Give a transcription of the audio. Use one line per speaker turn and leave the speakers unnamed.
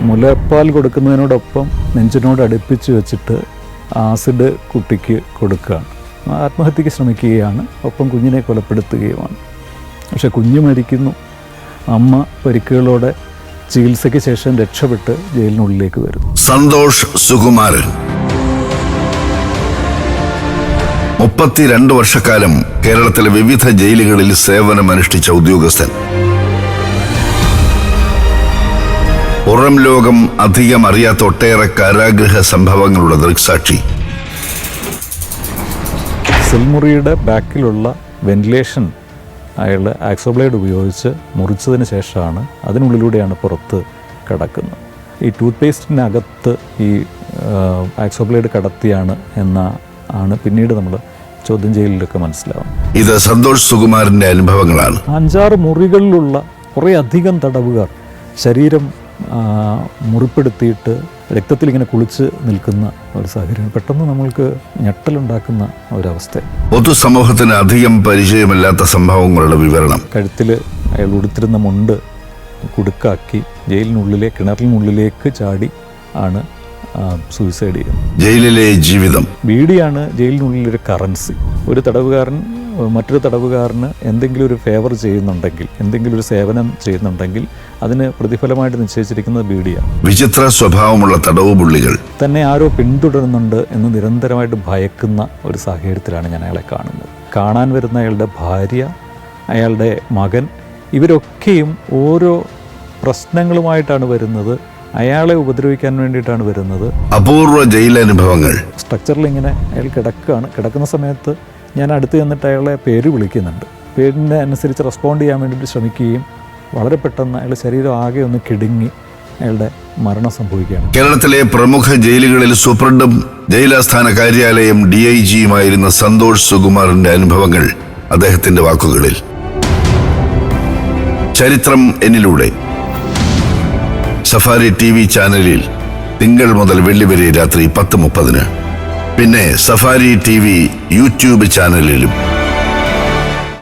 മുലപ്പാൽ കൊടുക്കുന്നതിനോടൊപ്പം നെഞ്ചിനോട് അടുപ്പിച്ച് വെച്ചിട്ട് ആസിഡ് കുട്ടിക്ക് കൊടുക്കുകയാണ് ആത്മഹത്യക്ക് ശ്രമിക്കുകയാണ്. ഒപ്പം കുഞ്ഞിനെ കൊലപ്പെടുത്തുകയുമാണ്. പക്ഷെ കുഞ്ഞ് മരിക്കുന്നു. അമ്മ പരിക്കുകളോടെ ചികിത്സയ്ക്ക് ശേഷം രക്ഷപ്പെട്ട് ജയിലിനുള്ളിലേക്ക് വരുന്നു.
സന്തോഷ് സുകുമാരൻ. മുപ്പത്തിരണ്ട് വർഷക്കാലം കേരളത്തിലെ വിവിധ ജയിലുകളിൽ സേവനമനുഷ്ഠിച്ച ഉദ്യോഗസ്ഥൻ. പുറം ലോകം അധികം അറിയാത്ത ഒട്ടേറെ കാരാഗ്രഹ സംഭവങ്ങളുടെ ദൃക്സാക്ഷി.
സിൽമുറിയുടെ ബാക്കിലുള്ള വെന്റിലേഷൻ അയാൾ ആക്സോബ്ലേഡ് ഉപയോഗിച്ച് മുറിച്ചതിന് ശേഷമാണ് അതിനുള്ളിലൂടെയാണ് പുറത്ത് കടക്കുന്നത്. ഈ ടൂത്ത് പേസ്റ്റിനകത്ത് ഈ ആക്സോബ്ലൈഡ് കടത്തിയാണ് എന്ന ആണ് പിന്നീട് നമ്മൾ ചോദ്യം ചെയ്യലിലൊക്കെ മനസ്സിലാവും
ഇത് സന്തോഷ് സുകുമാരന്റെ അനുഭവങ്ങളാണ്.
അഞ്ചാറ് മുറികളിലുള്ള കുറേ അധികം തടവുകാർ ശരീരം മുറിപ്പെടുത്തിയിട്ട് രക്തത്തിൽ ഇങ്ങനെ കുളിച്ച് നിൽക്കുന്ന ഒരു സാഹചര്യം. പെട്ടെന്ന് നമ്മൾക്ക് ഞെട്ടലുണ്ടാക്കുന്ന ഒരവസ്ഥ.
പൊതുസമൂഹത്തിന് അധികം പരിചയമില്ലാത്ത സംഭവങ്ങളുടെ വിവരണം.
കഴുത്തിൽ അയാൾ ഉടുത്തിരുന്ന മുണ്ട് കുടുക്കാക്കി ജയിലിനുള്ളിലെ കിണറിനുള്ളിലേക്ക് ചാടി ആണ് സൂയിസൈഡ് ചെയ്യുന്നത്.
ജയിലിലെ ജീവിതം.
ബീഡിയാണ് ജയിലിനുള്ളിലൊരു കറൻസി ഒരു തടവുകാരൻ മറ്റൊരു തടവുകാരന് എന്തെങ്കിലും ഒരു ഫേവർ ചെയ്യുന്നുണ്ടെങ്കിൽ എന്തെങ്കിലും ഒരു സേവനം ചെയ്യുന്നുണ്ടെങ്കിൽ അതിന് പ്രതിഫലമായിട്ട് നിശ്ചയിച്ചിരിക്കുന്നത് ബീഡിയാണ്
വിചിത്ര സ്വഭാവമുള്ള തടവ് പുള്ളികൾ.
തന്നെ ആരോ പിന്തുടരുന്നുണ്ട് എന്ന് നിരന്തരമായിട്ട് ഭയക്കുന്ന ഒരു സാഹചര്യത്തിലാണ് ഞാൻ അയാളെ കാണുന്നത്. കാണാൻ വരുന്ന അയാളുടെ ഭാര്യ അയാളുടെ മകൻ ഇവരൊക്കെയും ഓരോ പ്രശ്നങ്ങളുമായിട്ടാണ് വരുന്നത്. അയാളെ ഉപദ്രവിക്കാൻ വേണ്ടിയിട്ടാണ് വരുന്നത്.
അപൂർവ ജയിലനുഭവങ്ങൾ.
സ്ട്രക്ചറിൽ ഇങ്ങനെ അയാൾ കിടക്കുകയാണ് കിടക്കുന്ന സമയത്ത് ഞാൻ അടുത്ത് ചെന്നിട്ട് അയാളെ പേര് വിളിക്കുന്നുണ്ട്. പേരിന്റെ അനുസരിച്ച് റെസ്പോണ്ട് ചെയ്യാൻ വേണ്ടിയിട്ട് ശ്രമിക്കുകയും വളരെ പെട്ടെന്ന് അയാളുടെ ശരീരം ആകെ ഒന്ന് കിടുങ്ങി അയാളുടെ മരണം സംഭവിക്കുകയാണ്.
കേരളത്തിലെ പ്രമുഖ ജയിലുകളിൽ സൂപ്രണ്ടും ജയിലാസ്ഥാന കാര്യാലയം ഡി ഐ ജിയുമായിരുന്ന സന്തോഷ് സുകുമാറിന്റെ അനുഭവങ്ങൾ അദ്ദേഹത്തിന്റെ വാക്കുകളിൽ. ചരിത്രം എന്നിലൂടെ. സഫാരി ടി വി ചാനലിൽ തിങ്കൾ മുതൽ വെള്ളി വരെ രാത്രി പത്ത് മുപ്പതിന്. പിന്നെ സഫാരി ടി വി യൂട്യൂബ് ചാനലിലും.